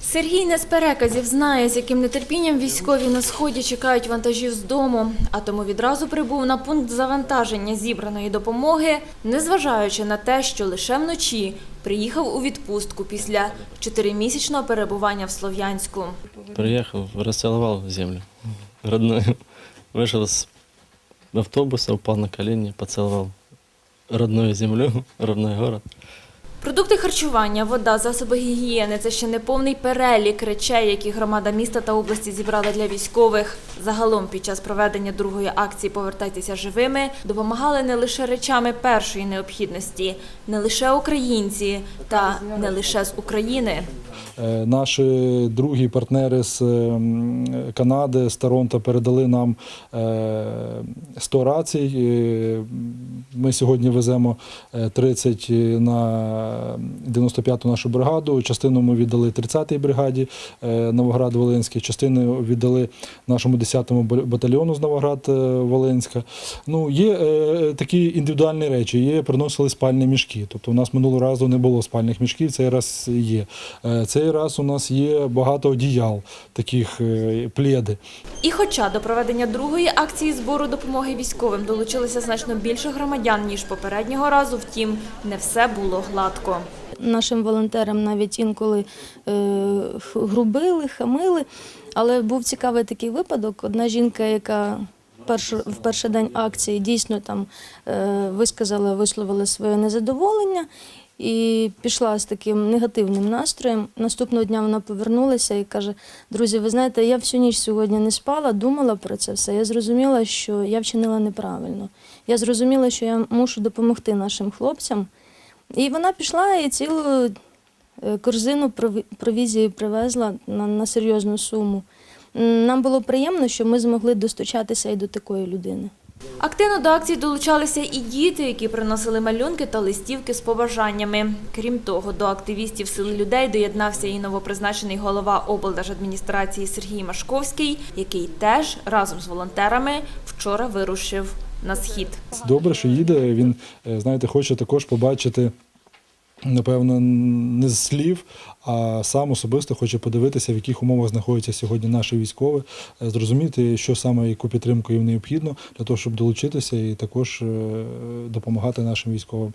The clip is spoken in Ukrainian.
Сергій не з переказів знає, з яким нетерпінням військові на сході чекають вантажів з дому, а тому відразу прибув на пункт завантаження зібраної допомоги, незважаючи на те, що лише вночі приїхав у відпустку після чотиримісячного перебування в Слов'янську. Приехал, расцеловал землю родную. Вышел с автобуса, упал на колени, поцеловал родную землю, родной город. Продукти харчування, вода, засоби гігієни – це ще не повний перелік речей, які громада міста та області зібрала для військових. Загалом під час проведення другої акції «Повертайтеся живими» допомагали не лише речами першої необхідності, не лише українці та не лише з України. Е, Наші другі партнери з ем, Канади, з Торонто передали нам е, 100 рацій. Е, Ми сьогодні веземо е, 30 на 95-ту нашу бригаду. Частину ми віддали 30-й бригаді е, Новоград-Волинський, частину віддали нашому 10-му батальйону з Новоград-Волинська. Ну, є е, такі індивідуальні речі. Є приносили спальні мішки. Тобто у нас минулого разу не було спальних мішків, цей раз є. Е, Цей раз у нас є багато одіял, таких е, пледи. І хоча до проведення другої акції збору допомоги військовим долучилося значно більше громадян, ніж попереднього разу, втім, не все було гладко. Нашим волонтерам навіть інколи е, грубили, хамили. Але був цікавий такий випадок. Одна жінка, яка першу, в перший день акції дійсно там е, висказала, висловила своє незадоволення і пішла з таким негативним настроєм. Наступного дня вона повернулася і каже: друзі, ви знаєте, я всю ніч сьогодні не спала, думала про це все. Я зрозуміла, що я вчинила неправильно. Я зрозуміла, що я мушу допомогти нашим хлопцям. І вона пішла і цілу е, корзину прові- провізії привезла на, на серйозну суму. Нам було приємно, що ми змогли достучатися і до такої людини. Активно до акції долучалися і діти, які приносили малюнки та листівки з побажаннями. Крім того, до активістів сили людей доєднався і новопризначений голова облдержадміністрації Сергій Машковський, який теж разом з волонтерами вчора вирушив на схід. Добре, що їде. Він, е, знаєте, хоче також побачити. Напевно, не з слів, а сам особисто хоче подивитися, в яких умовах знаходяться сьогодні наші військові, е, зрозуміти, що саме яку підтримку їм необхідно для того, щоб долучитися і також е, допомагати нашим військовим.